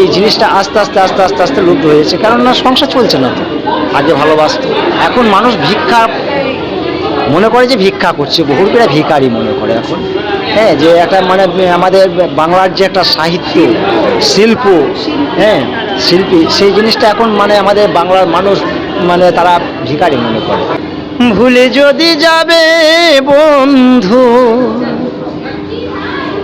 এই জিনিসটা আস্তে আস্তে আস্তে আস্তে আস্তে লুপ্ত হয়েছে কেননা সংসার চলছে না তো। আগে ভালোবাসত। এখন মানুষ ভিক্ষা মনে করে যে ভিক্ষা করছে। বহুরূপীরা ভিখারি মনে করে এখন। হ্যাঁ যে একটা মানে আমাদের বাংলার যে একটা সাহিত্য, শিল্প হ্যাঁ শিল্পী, সেই জিনিসটা এখন মানে আমাদের বাংলার মানুষ মানে তারা ভিখারি মনে করে। ভুলে যদি যাবে বন্ধু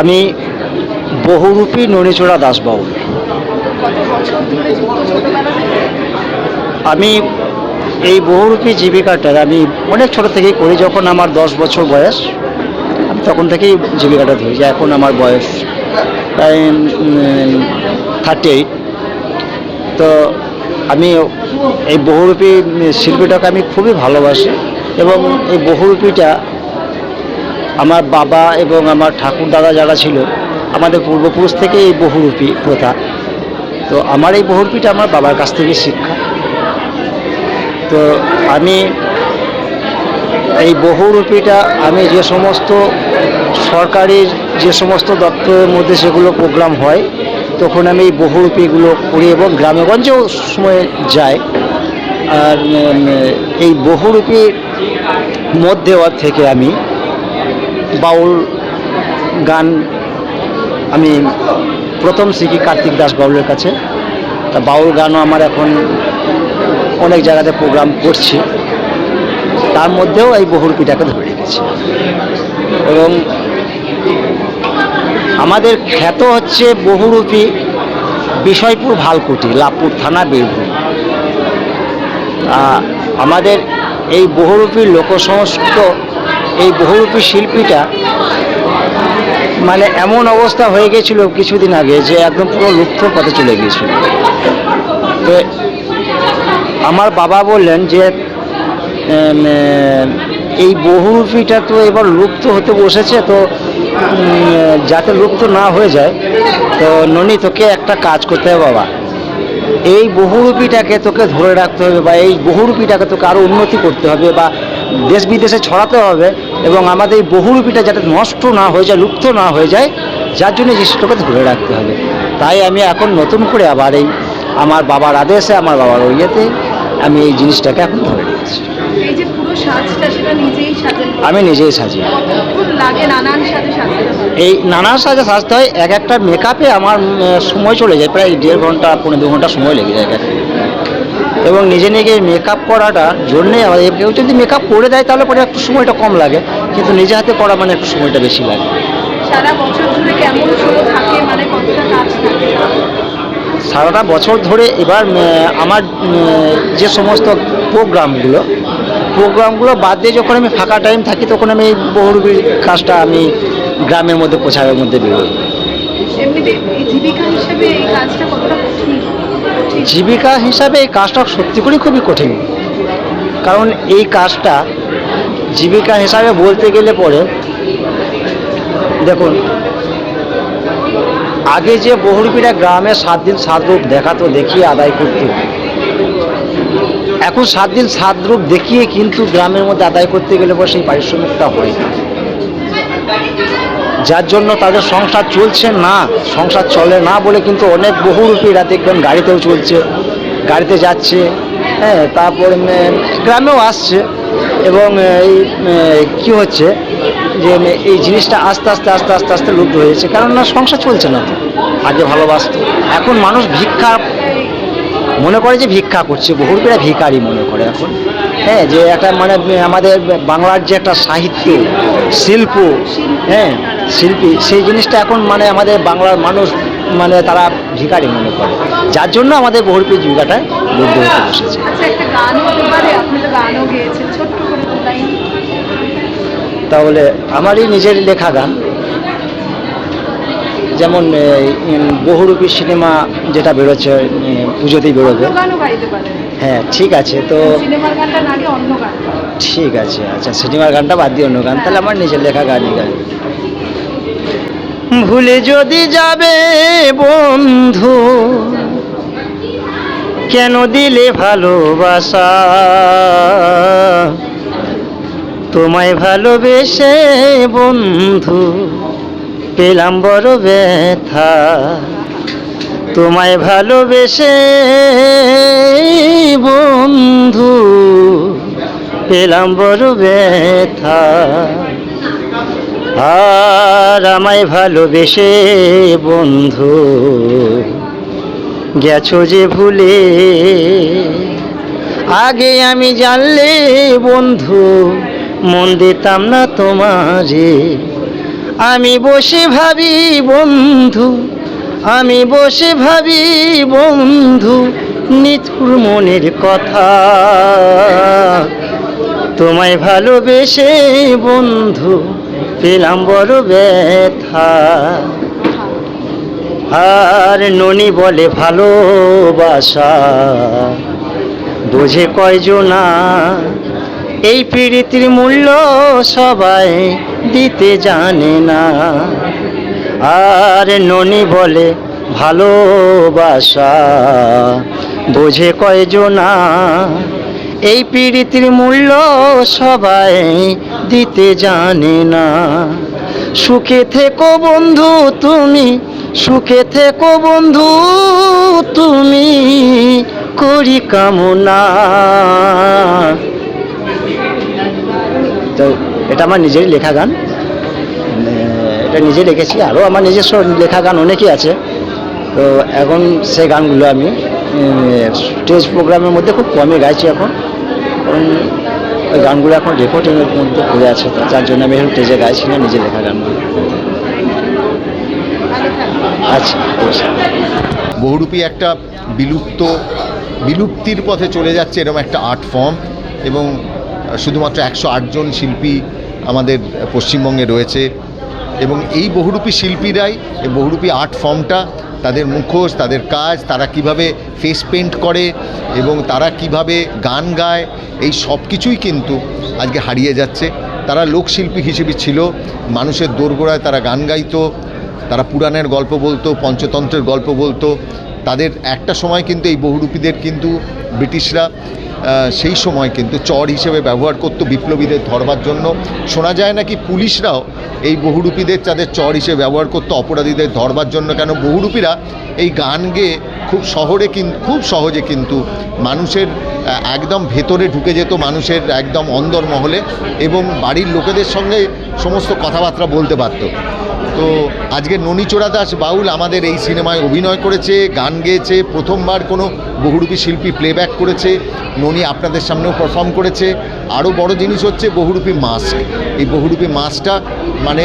আমি বহুরূপী ননীচোড়া দাসবাবুল আমি এই বহুরূপী জীবিকাটা আমি অনেক ছোট থেকেই করি, যখন আমার দশ বছর বয়স। তখন থেকেই জীবিকাটা ধরি এখন আমার বয়স প্রায় থার্টি এইট তো আমি এই বহুরূপী শিল্পীটাকে আমি খুবই ভালোবাসি এবং এই বহুরূপীটা আমার বাবা এবং আমার ঠাকুর দাদা যারা ছিল, আমাদের পূর্বপুরুষ থেকে এই বহুরূপী প্রথা। তো আমার এই বহুরূপীটা আমার বাবার কাছ থেকে শিক্ষা। তো আমি এই বহুরূপীটা আমি যে সমস্ত সরকারি যে সমস্ত দপ্তরের মধ্যে সেগুলো প্রোগ্রাম হয়, তখন আমি এই বহুরূপীগুলো করি এবং গ্রামেগঞ্জেও সময় যাই। আর এই বহুরূপীর মধ্যে থেকে আমি বাউল গান আমি প্রথম শিখি কার্তিক দাস বাউলের কাছে। তা বাউল গানও আমার এখন অনেক জায়গাতে প্রোগ্রাম করছি। তার মধ্যেও এই বহুরূপীটাকে ধরে রেখেছি। এবং আমাদের খ্যাত হচ্ছে বহুরূপী বিষয়পুর ভালকুটি লাভপুর থানা বীরভূম। আমাদের এই বহুরূপী লোকসংস্কৃত, এই বহুরূপী শিল্পীটা মানে এমন অবস্থা হয়ে গেছিল কিছুদিন আগে যে একদম পুরো লুপ্ত পথে চলে গিয়েছিল। তো আমার বাবা বললেন যে এই বহুরূপীটা তো এবার লুপ্ত হতে বসেছে, তো যাতে লুপ্ত না হয়ে যায়, তো ননি তোকে একটা কাজ করতে হবে বাবা। এই বহুরূপীটাকে তোকে ধরে রাখতে হবে বা এই বহুরূপীটাকে তোকে আরও উন্নতি করতে হবে বা দেশ বিদেশে ছড়াতে হবে এবং আমাদের এই বহুরূপীটা যাতে নষ্ট না হয়ে যায়, লুপ্ত না হয়ে যায়, যার জন্য জিনিসটাকে ধরে রাখতে হবে। তাই আমি এখন নতুন করে আবার এই আমার বাবার আদেশে, আমার বাবার ইয়েতে আমি এই জিনিসটাকে এখন ধরে রেখেছি। সাজটা সেটা নিজেই সাজেন আমি নিজেই সাজি লাগে নানান সাজে সাজতে হয়? এই নানা সাজে সাজতে হয় এক একটা মেকআপে আমার সময় চলে যায় প্রায় দেড় ঘণ্টা পনেরো দু ঘণ্টা সময় লেগে যায় এক একটা। এবং নিজে নিজে মেকআপ করাটার জন্যে আমাদের কেউ যদি মেকআপ করে দেয় তাহলে পরে একটু সময়টা কম লাগে কিন্তু নিজে হাতে করা মানে একটু সময়টা বেশি লাগে সারা বছর ধরে কেমন থাকে মানে কতটা কাজ থাকে সারাটা বছর ধরে এবার আমার যে সমস্ত প্রোগ্রামগুলো প্রোগ্রামগুলো বাদ দিয়ে যখন আমি ফাঁকা টাইম থাকি তখন আমি এই বহুরূপীর কাজটা আমি গ্রামের মধ্যে প্রচারের মধ্যে বেরোই জীবিকা হিসাবে এই কাজটা সত্যি করে খুবই কঠিন। কারণ এই কাজটা জীবিকা হিসাবে বলতে গেলে পরে দেখুন আগে যে বহুরূপীরা গ্রামে সাত দিন সাত রূপ দেখাতো দেখিয়ে আদায় করত এখন সাত দিন সাত রূপ দেখিয়ে কিন্তু গ্রামের মধ্যে আদায় করতে গেলে পরে সেই পারিশ্রমিকটা হয়। যার জন্য তাদের সংসার চলছে না, সংসার চলে না বলে কিন্তু অনেক বহুরূপীরা দেখবেন গাড়িতেও চলছে, গাড়িতে যাচ্ছে হ্যাঁ তারপর গ্রামেও আসছে এবং এই কি হচ্ছে যে এই জিনিসটা আস্তে আস্তে আস্তে আস্তে আস্তে লুপ্ত হয়েছে কারণ না সংসার চলছে না আগে ভালোবাসত। এখন মানুষ ভিক্ষা মনে করে যে ভিক্ষা করছে বহুরূপীরা ভিখারি মনে করে এখন। হ্যাঁ যে একটা মানে আমাদের বাংলার যে একটা সাহিত্য শিল্প হ্যাঁ শিল্পী সেই জিনিসটা এখন মানে আমাদের বাংলার মানুষ মানে তারা ভিখারি মনে করে। যার জন্য আমাদের বহুরূপী জীবিকাটা বন্ধ হতে বসেছে। আচ্ছা তাহলে আমারই নিজের লেখা গান। যেমন বহুরূপী সিনেমা যেটা বেরোচ্ছে পুজোতেই বেরোবে। হ্যাঁ ঠিক আছে তো ঠিক আছে আচ্ছা সিনেমার গানটা বাদ দিয়ে অন্য গান। তাহলে আমার নিজের লেখা গানই গান ভুলে যদি যাবে বন্ধু কেন দিলে ভালোবাসা? তোমায় ভালোবেসে বন্ধু পেলাম বড় ব্যথা। তোমায় ভালোবেসে বন্ধু, পেলাম বড় ব্যথা। আর আমায় ভালোবেসে বন্ধু, গেছো যে ভুলে। আগে আমি জানলে বন্ধু, মন দিতাম না তোমারে। আমি বসে ভাবি বন্ধু, আমি বসে ভাবি বন্ধু, নিথুর মনের কথা। তোমায় ভালোবেসে বন্ধু, পেলাম বড় ব্যথা। আর ননি বলে ভালোবাসা, বোঝে কয়জনা, এই পীড়িতির মূল্য সবাই দিতে জানে না। আর ননি বলে, ভালোবাসা বোঝে কয়জনা। এই পীড়িতির মূল্য সবাই দিতে জানে না। সুখে থেকো বন্ধু তুমি, সুখে থেকো বন্ধু তুমি, করি কামনা। তো, এটা আমার নিজেরই লেখা গান। এটা নিজে লিখেছি। আরও আমার নিজস্ব লেখা গান অনেকই আছে। তো এখন সেই গানগুলো আমি স্টেজ প্রোগ্রামের মধ্যে খুব কমই গাইছি এখন। কারণ ওই গানগুলো এখন রেকর্ডিংয়ের মধ্যে পড়ে আছে যার জন্য আমি এখন স্টেজে গাইছি না, নিজে লেখা গানগুলো ভালো আচ্ছা। বহুরূপী একটা বিলুপ্ত, বিলুপ্তির পথে চলে যাচ্ছে এরকম একটা আর্ট ফর্ম এবং শুধুমাত্র একশো জন শিল্পী আমাদের পশ্চিমবঙ্গে রয়েছে। এবং এই বহুরূপী শিল্পীরাই, এই বহুরূপী আর্ট ফর্মটা, তাদের মুখোশ, তাদের কাজ, তারা কীভাবে ফেস পেন্ট করে এবং তারা কীভাবে গান গায়, এই সব কিছুই কিন্তু আজকে হারিয়ে যাচ্ছে। তারা লোকশিল্পী হিসেবে ছিল, মানুষের দোরগোড়ায় তারা গান গাইতো, তারা পুরাণের গল্প বলতো, পঞ্চতন্ত্রের গল্প বলতো তাদের একটা সময় কিন্তু এই বহুরূপীদের কিন্তু ব্রিটিশরা সেই সময় কিন্তু চর হিসেবে ব্যবহার করতো বিপ্লবীদের ধরবার জন্য। শোনা যায় নাকি পুলিশরাও এই বহুরূপীদের, তাদের চর হিসেবে ব্যবহার করতো অপরাধীদের ধরবার জন্য। কেন বহুরূপীরা এই গান গেয়ে খুব শহরে কিন্তু খুব সহজে কিন্তু মানুষের একদম ভেতরে ঢুকে যেত, মানুষের একদম অন্দরমহলে এবং বাড়ির লোকেদের সঙ্গে সমস্ত কথাবার্তা বলতে পারতো। তো আজকে ননীচোড়া দাস বাউল আমাদের এই সিনেমায় অভিনয় করেছে, গান গেয়েছে, প্রথমবার কোনো বহুরূপী শিল্পী প্লেব্যাক করেছে, ননী আপনাদের সামনেও পারফর্ম করেছে। আরও বড় জিনিস হচ্ছে বহুরূপী মাস্ক এই বহুরূপী মাস্কটা মানে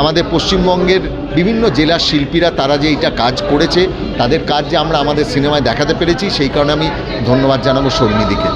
আমাদের পশ্চিমবঙ্গের বিভিন্ন জেলার শিল্পীরা তারা যে এইটা কাজ করেছে, তাদের কাজ যে আমরা আমাদের সিনেমায় দেখাতে পেরেছি, সেই কারণে আমি ধন্যবাদ জানাব শর্মিদিকে।